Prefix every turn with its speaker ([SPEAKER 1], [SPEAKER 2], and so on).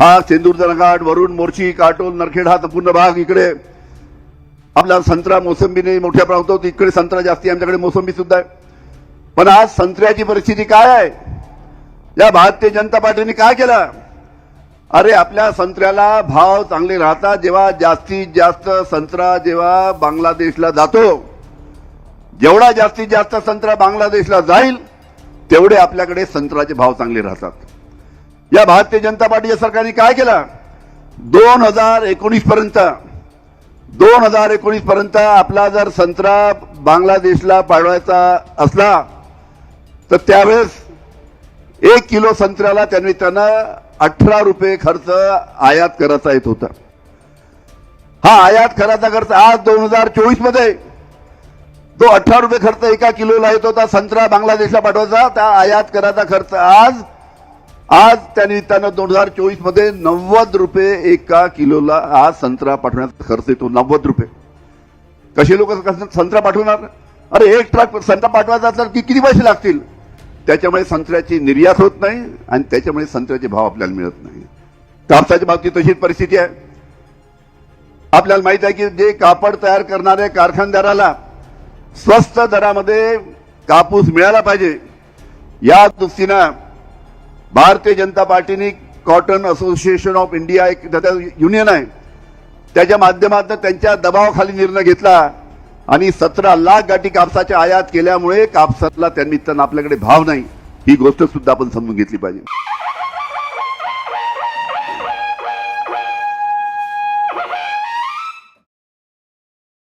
[SPEAKER 1] हा सेंदूरचा घाट वरुण मोर्शी काटोल नरखेड हा संपूर्ण भाग इकडे. आपला संत्रा मोसंबीने मोठ्या प्रमाणात इकडे संत्रा जास्ती आमच्याकडे मोसंबी सुद्धा आहे. पण आज संत्र्याची परिस्थिती काय आहे? या भारतीय जनता पार्टीने काय केलं? अरे आपल्या संत्र्याला भाव चांगले राहतात जेव्हा जास्तीत जास्त संत्रा जेव्हा बांगलादेशला जातो जेवढा जास्तीत जास्त संत्रा बांगलादेशला जाईल तेवढे आपल्याकडे संत्र्याचे भाव चांगले राहतात. या भारतीय जनता पार्टीच्या सरकारने काय केलं? दोन हजार एकोणीस पर्यंत दोन हजार एकोणीस पर्यंत आपला जर संत्रा बांगलादेशला पाठवायचा असला तर त्यावेळेस एक किलो संत्र्याला त्यांनी त्यांना अठरा रुपये खर्च आयात करायचा येत होता. हा आयात करायचा खर्च आज दोन हजार चोवीसमध्ये. तो अठरा रुपये खर्च एका किलोला येत होता संत्रा बांगलादेशला पाठवायचा त्या आयात करायचा खर्च आज आज त्या निमित्तानं दोन हजार चोवीसमध्ये नव्वद रुपये एका किलोला आज संत्रा पाठवण्याचा खर्च येतो. नव्वद रुपये. कसे लोक संत्रा पाठवणार? अरे एक ट्रक संत्रा पाठवायचा असला की किती पैसे लागतील? त्याच्यामुळे संत्र्याची निर्यात होत नाही आणि त्याच्यामुळे संत्र्याचे भाव आपल्याला मिळत नाही. कापसाच्या बाबतीत तशीच परिस्थिती आहे. आपल्याला माहीत आहे की जे कापड तयार करणाऱ्या कारखानदाराला स्वस्त दरामध्ये कापूस मिळाला पाहिजे या दृष्टीनं भारतीय जनता पार्टीने कॉटन असोसिएशन ऑफ इंडिया एक त्याचा युनियन आहे त्याच्या माध्यमातून त्यांच्या दबावाखाली निर्णय घेतला आणि सतरा लाख गाठी कापसाच्या आयात केल्यामुळे कापसाला त्यांनी आपल्याकडे भाव नाही. ही गोष्ट सुद्धा आपण समजून घेतली पाहिजे.